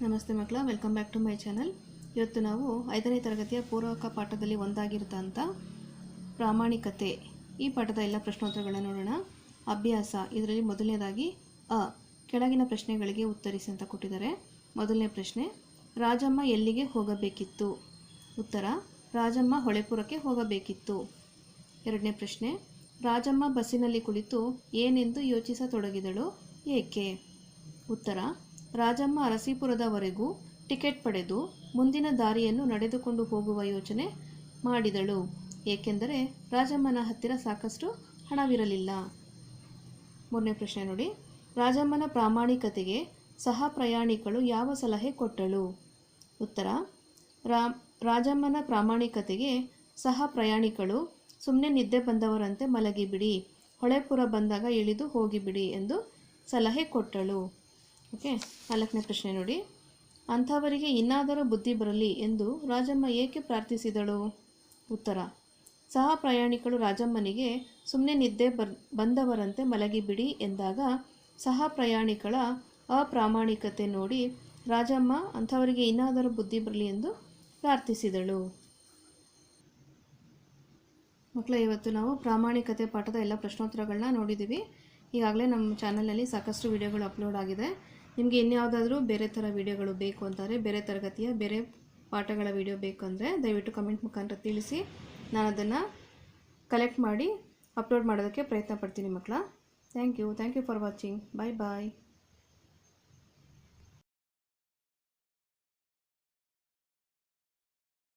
ನಮಸ್ತೆ ಮಕ್ಕಳ welcome back to my channel ಇವತ್ತು ನಾವು ಐದನೇ ತರಗತಿಯ ಪೂರಕ ಪಾಠದಲ್ಲಿ ಒಂದಾಗಿರ್ತಂಥ ಪ್ರಾಮಾಣಿಕತೆ. ಈ ಪಾಠದ ಎಲ್ಲ ಪ್ರಶ್ನೋತ್ತರಗಳನ್ನು ನೋಡೋಣ. ಅಭ್ಯಾಸ, ಇದರಲ್ಲಿ ಮೊದಲನೇದಾಗಿ ಅ, ಕೆಳಗಿನ ಪ್ರಶ್ನೆಗಳಿಗೆ ಉತ್ತರಿಸಿ ಅಂತ ಕೊಟ್ಟಿದ್ದಾರೆ. ಮೊದಲನೇ ಪ್ರಶ್ನೆ, ರಾಜಮ್ಮ ಎಲ್ಲಿಗೆ ಹೋಗಬೇಕಿತ್ತು? ಉತ್ತರ, ರಾಜಮ್ಮ ಹೊಳೆಪುರಕ್ಕೆ ಹೋಗಬೇಕಿತ್ತು. ಎರಡನೇ ಪ್ರಶ್ನೆ, ರಾಜಮ್ಮ ಬಸ್ಸಿನಲ್ಲಿ ಕುಳಿತು ಏನೆಂದು ಯೋಚಿಸತೊಡಗಿದಳು? ಏಕೆ? ಉತ್ತರ ರಾಜಮ್ಮ ಅರಸೀಪುರದವರೆಗೂ ಟಿಕೆಟ್ ಪಡೆದು ಮುಂದಿನ ದಾರಿಯನ್ನು ನಡೆದುಕೊಂಡು ಹೋಗುವ ಯೋಚನೆ ಮಾಡಿದಳು. ಏಕೆಂದರೆ ರಾಜಮ್ಮನ ಹತ್ತಿರ ಸಾಕಷ್ಟು ಹಣವಿರಲಿಲ್ಲ. ಮೂರನೇ ಪ್ರಶ್ನೆ ನೋಡಿ. ರಾಜಮ್ಮನ ಪ್ರಾಮಾಣಿಕತೆಗೆ ಸಹ ಪ್ರಯಾಣಿಕಳು ಯಾವ ಸಲಹೆ ಕೊಟ್ಟಳು? ಉತ್ತರ. ರಾಜಮ್ಮನ ಪ್ರಾಮಾಣಿಕತೆಗೆ ಸಹ ಪ್ರಯಾಣಿಕಳು ಸುಮ್ಮನೆ ನಿದ್ದೆ ಬಂದವರಂತೆ ಮಲಗಿಬಿಡಿ, ಹೊಳೆಪುರ ಬಂದಾಗ ಇಳಿದು ಹೋಗಿಬಿಡಿ ಎಂದು ಸಲಹೆ ಕೊಟ್ಟಳು. ಓಕೆ, ನಾಲ್ಕನೇ ಪ್ರಶ್ನೆ ನೋಡಿ. ಅಂಥವರಿಗೆ ಇನ್ನಾದರೂ ಬುದ್ಧಿ ಬರಲಿ ಎಂದು ರಾಜಮ್ಮ ಏಕೆ ಪ್ರಾರ್ಥಿಸಿದಳು? ಉತ್ತರ, ಸಹ ಪ್ರಯಾಣಿಕಳು ರಾಜಮ್ಮನಿಗೆ ಸುಮ್ಮನೆ ನಿದ್ದೆ ಬರ್, ಬಂದವರಂತೆ ಮಲಗಿಬಿಡಿ ಎಂದಾಗ ಸಹ ಪ್ರಯಾಣಿಕಳ ಅಪ್ರಾಮಾಣಿಕತೆ ನೋಡಿ ರಾಜಮ್ಮ ಅಂಥವರಿಗೆ ಇನ್ನಾದರೂ ಬುದ್ಧಿ ಬರಲಿ ಎಂದು ಪ್ರಾರ್ಥಿಸಿದಳು. ಮಕ್ಕಳ, ಇವತ್ತು ನಾವು ಪ್ರಾಮಾಣಿಕತೆ ಪಾಠದ ಎಲ್ಲ ಪ್ರಶ್ನೋತ್ತರಗಳನ್ನ ನೋಡಿದ್ದೀವಿ. ಈಗಾಗಲೇ ನಮ್ಮ ಚಾನಲಲ್ಲಿ ಸಾಕಷ್ಟು ವಿಡಿಯೋಗಳು ಅಪ್ಲೋಡ್ ಆಗಿದೆ. ನಿಮಗೆ ಇನ್ಯಾವುದಾದ್ರೂ ಬೇರೆ ಥರ ವಿಡಿಯೋಗಳು ಬೇಕು ಅಂತಾರೆ, ಬೇರೆ ತರಗತಿಯ ಬೇರೆ ಪಾಠಗಳ ವೀಡಿಯೋ ಬೇಕು ಅಂದರೆ ದಯವಿಟ್ಟು ಕಮೆಂಟ್ ಮುಖಾಂತರ ತಿಳಿಸಿ. ನಾನು ಅದನ್ನು ಕಲೆಕ್ಟ್ ಮಾಡಿ ಅಪ್ಲೋಡ್ ಮಾಡೋದಕ್ಕೆ ಪ್ರಯತ್ನ ಪಡ್ತೀನಿ ಮಕ್ಕಳ. Thank you thank you for watching bye bye